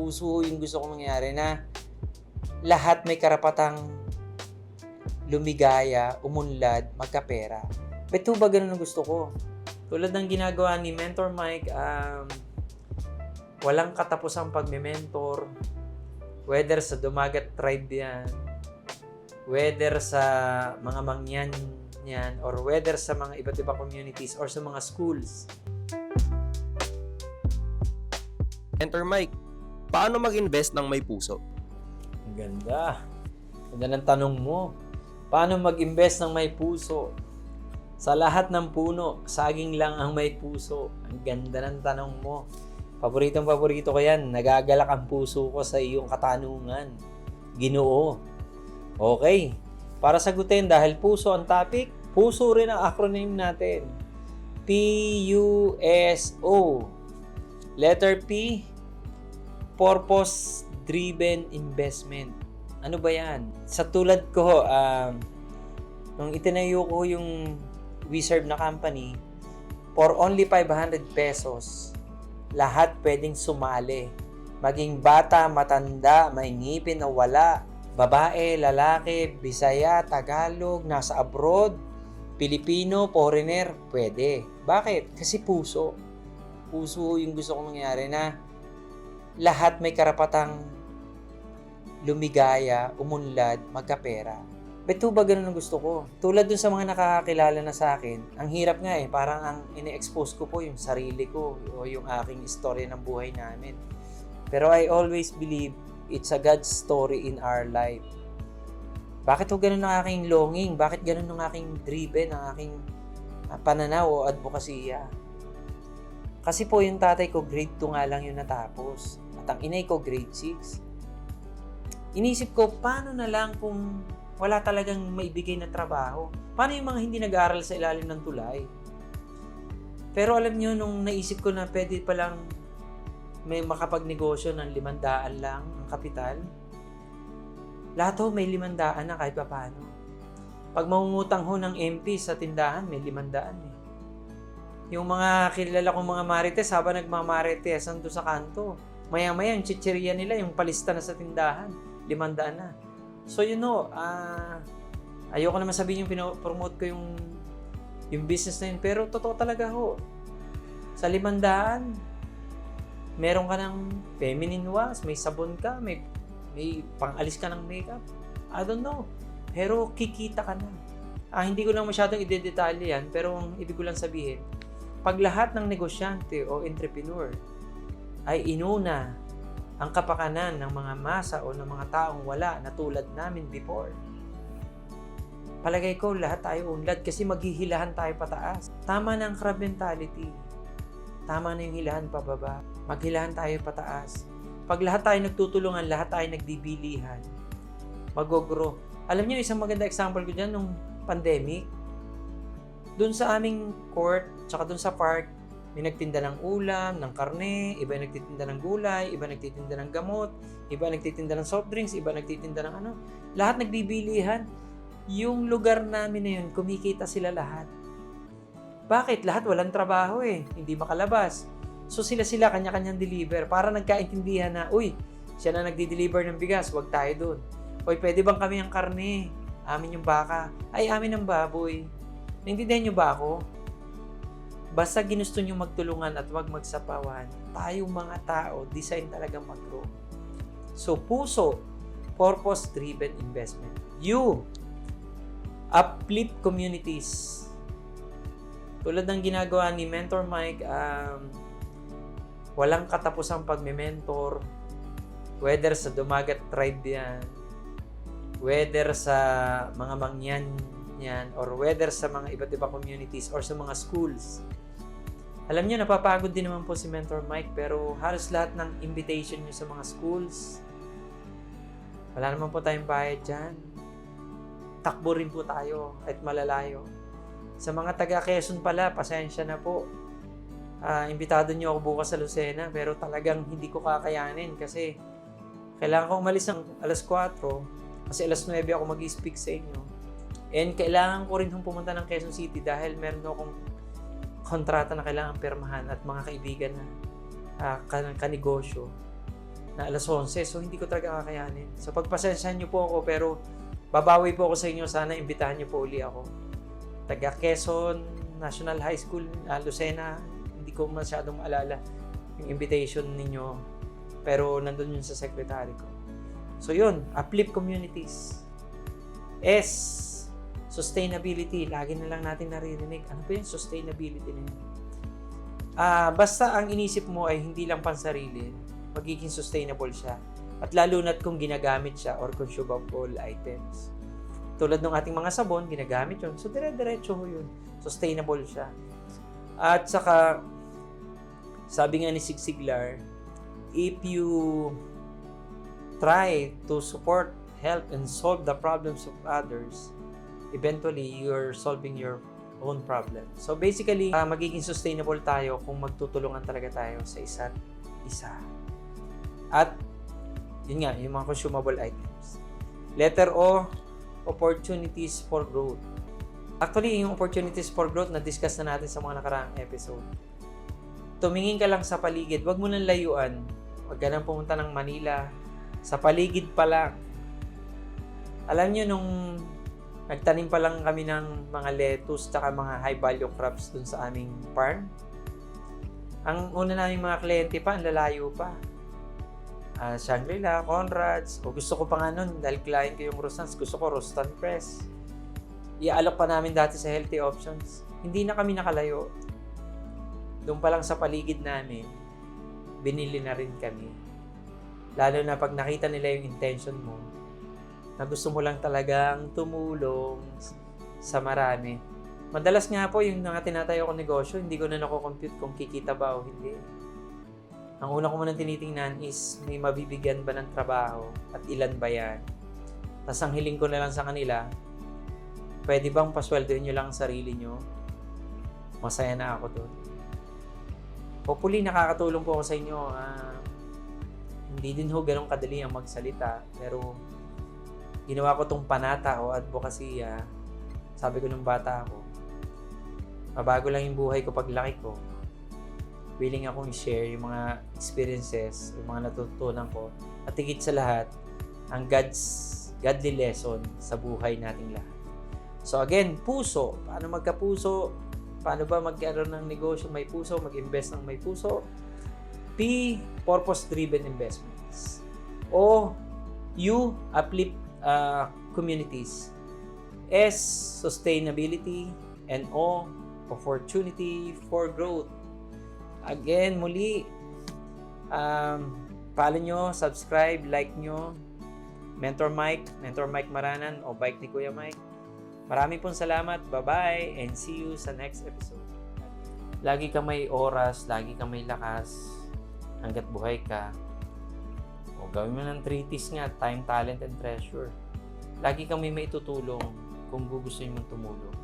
Puso yung gusto kong mangyari na lahat may karapatang lumigaya, umunlad, magkapera. Ho ba ganun ang gusto ko? Tulad ng ginagawa ni Mentor Mike, um, walang katapusang pagme-mentor. Whether sa Dumagat Tribe yan, whether sa mga mangyan yan, or whether sa mga iba't ibang communities or sa mga schools. Enter Mike, paano mag-invest ng may puso? Ang ganda. Ganda ng tanong mo. Paano mag-invest ng may puso? Sa lahat ng puno, saging lang ang may puso. Ang ganda ng tanong mo. Paboritong paborito ko yan. Nagagalak ang puso ko sa iyong katanungan. Ginoo. Okay. Para sagutin, dahil puso ang topic, puso rin ang acronym natin. P-U-S-O. Letter P, Purpose Driven Investment. Ano ba yan? Sa tulad ko, um, nung itinayo ko yung Wizard na company, for only 500 pesos, lahat pwedeng sumali. Maging bata, matanda, may ngipin o wala, babae, lalaki, bisaya, tagalog, nasa abroad, Pilipino, foreigner, pwede. Bakit? Kasi puso. Puso yung gusto kong mangyari na lahat may karapatang lumigaya, umunlad, magkapera. Ho ba ganun ang gusto ko? Tulad dun sa mga nakakakilala na sa akin, ang hirap nga eh, parang ang ine-expose ko po yung sarili ko o yung aking istorya ng buhay namin. Pero I always believe it's a God's story in our life. Bakit ho ganun ang aking longing? Bakit ganun ang aking driven, ang aking ah, pananaw o advokasya? Kasi po yung tatay ko, grade 2 nga lang yung natapos. At ang inay ko, grade 6. Inisip ko, paano na lang kung wala talagang maibigay na trabaho? Paano yung mga hindi nag-aaral sa ilalim ng tulay? Pero alam nyo, nung naisip ko na pwede palang may makapagnegosyo ng limandaan lang ang kapital, lahat ho may limandaan na kahit pa paano. Pag mangungutang ho ng MP sa tindahan, may limandaan eh. Yung mga kilala kong mga marites, habang nagmamarites ando sa kanto, maya-maya yung chichirya nila, yung palista na sa tindahan, limandaan na. So you know, ah ayoko naman sabihin yung pinopromote ko yung yung business na yun, pero totoo talaga ho. Sa limandaan, meron ka ng feminine wash, may sabon ka, may may pangalis ka ng makeup. I don't know. Pero kikita ka na. Ah, hindi ko lang masyadong idedetalye yan, pero ang ibig ko lang sabihin, pag lahat ng negosyante o entrepreneur ay inuna ang kapakanan ng mga masa o ng mga taong wala na tulad namin before, palagay ko lahat tayo unlad kasi maghihilahan tayo pataas. Tama na ang crab mentality. Tama na yung hilahan pababa. Maghilahan tayo pataas. Pag lahat tayo nagtutulungan, lahat tayo nagdibilihan, magogro. Alam niyo, isang maganda example ko dyan nung pandemic, doon sa aming court, tsaka doon sa park, may nagtinda ng ulam, ng karne, iba nagtitinda ng gulay, iba nagtitinda ng gamot, iba nagtitinda ng soft drinks, iba nagtitinda ng ano. Lahat nagbibilihan. Yung lugar namin na yun, kumikita sila lahat. Bakit? Lahat walang trabaho eh. Hindi makalabas. So sila-sila kanya-kanyang deliver para nagkaintindihan na, uy, siya na nagdi-deliver ng bigas, wag tayo doon. Uy, pwede bang kami ang karne? Amin yung baka. Ay, amin ang baboy. Naintindihan niyo ba ako? Basta ginusto nyo magtulungan at wag magsapawan, tayong mga tao, design talaga mag-grow. So, puso, purpose-driven investment. You, uplift communities. Tulad ng ginagawa ni Mentor Mike, um, walang katapusang pagme-mentor, whether sa Dumagat Tribe yan, whether sa mga mangyan yan, or whether sa mga iba't ibang communities or sa mga schools. Alam niyo, napapagod din naman po si Mentor Mike, pero halos lahat ng invitation niyo sa mga schools, wala naman po tayong bayad dyan. Takbo rin po tayo at malalayo. Sa mga taga Quezon pala, pasensya na po. Ah, imbitado niyo ako bukas sa Lucena, pero talagang hindi ko kakayanin kasi kailangan ko umalis ng alas 4 kasi alas 9 ako mag-speak sa inyo. And kailangan ko rin hong pumunta ng Quezon City dahil meron akong kontrata na kailangan permahan at mga kaibigan na uh, kanegosyo na alas 11. So, hindi ko talaga kakayanin. So, pagpasensyahan niyo po ako, pero babawi po ako sa inyo. Sana imbitahan niyo po uli ako. Taga Quezon National High School, ah, Lucena. Hindi ko masyadong maalala yung invitation ninyo. Pero nandun yun sa secretary ko. So, yun. Uplift communities. S. Sustainability. Lagi na lang natin naririnig. Ano ba yung sustainability na yun? Ah, basta ang inisip mo ay hindi lang pansarili, magiging sustainable siya. At lalo na't kung ginagamit siya or consumable items. Tulad ng ating mga sabon, ginagamit yun. So, dire-diretso yun. Sustainable siya. At saka, sabi nga ni Sig Siglar, if you try to support, help, and solve the problems of others, eventually, you're solving your own problem. So basically, ah, magiging sustainable tayo kung magtutulungan talaga tayo sa isa't isa. At, yun nga, yung mga consumable items. Letter O, opportunities for growth. Actually, yung opportunities for growth na-discuss na natin sa mga nakaraang episode. Tumingin ka lang sa paligid, wag mo nang layuan. Wag ka nang pumunta ng Manila. Sa paligid pa lang. Alam nyo, nung nagtanim pa lang kami ng mga lettuce tsaka mga high value crops dun sa aming farm. Ang una namin mga kliyente pa, ang lalayo pa. Ah, Shangri-La, Conrad's, o gusto ko pa nga nun, dahil client ko yung Rostans, gusto ko Rostan Press. Iaalok pa namin dati sa healthy options. Hindi na kami nakalayo. Doon pa lang sa paligid namin, binili na rin kami. Lalo na pag nakita nila yung intention mo, na gusto mo lang talagang tumulong sa marami. Madalas nga po yung mga tinatayo ko negosyo, hindi ko na nako-compute kung kikita ba o hindi. Ang una ko munang tinitingnan is may mabibigyan ba ng trabaho at ilan ba yan. Tapos ang hiling ko na lang sa kanila, pwede bang pasweldoin nyo lang ang sarili nyo? Masaya na ako doon. Hopefully nakakatulong po ako sa inyo. Ah, hindi din ho ganun kadali ang magsalita. Pero ginawa ko tong panata o advokasya, sabi ko nung bata ako, mabago lang yung buhay ko paglaki ko. Willing akong i-share yung mga experiences, yung mga natutunan ko. At higit sa lahat, ang God's godly lesson sa buhay nating lahat. So again, puso. Paano magkapuso? Paano ba magkaroon ng negosyo may puso? Mag-invest ng may puso? P. Purpose-driven investments. O U. Uplift uh, communities. S. Sustainability. And O. Opportunity for growth. Again, muli, um, follow nyo, subscribe, like nyo. Mentor Mike, Mentor Mike Maranan o Bike ni Kuya Mike. Marami pong salamat. Bye-bye and see you sa next episode. Lagi ka may oras, lagi ka may lakas hanggat buhay ka. O gawin mo ng treatise nga, time, talent, and treasure. Lagi kang may maitutulong kung gugustuhin mong tumulong.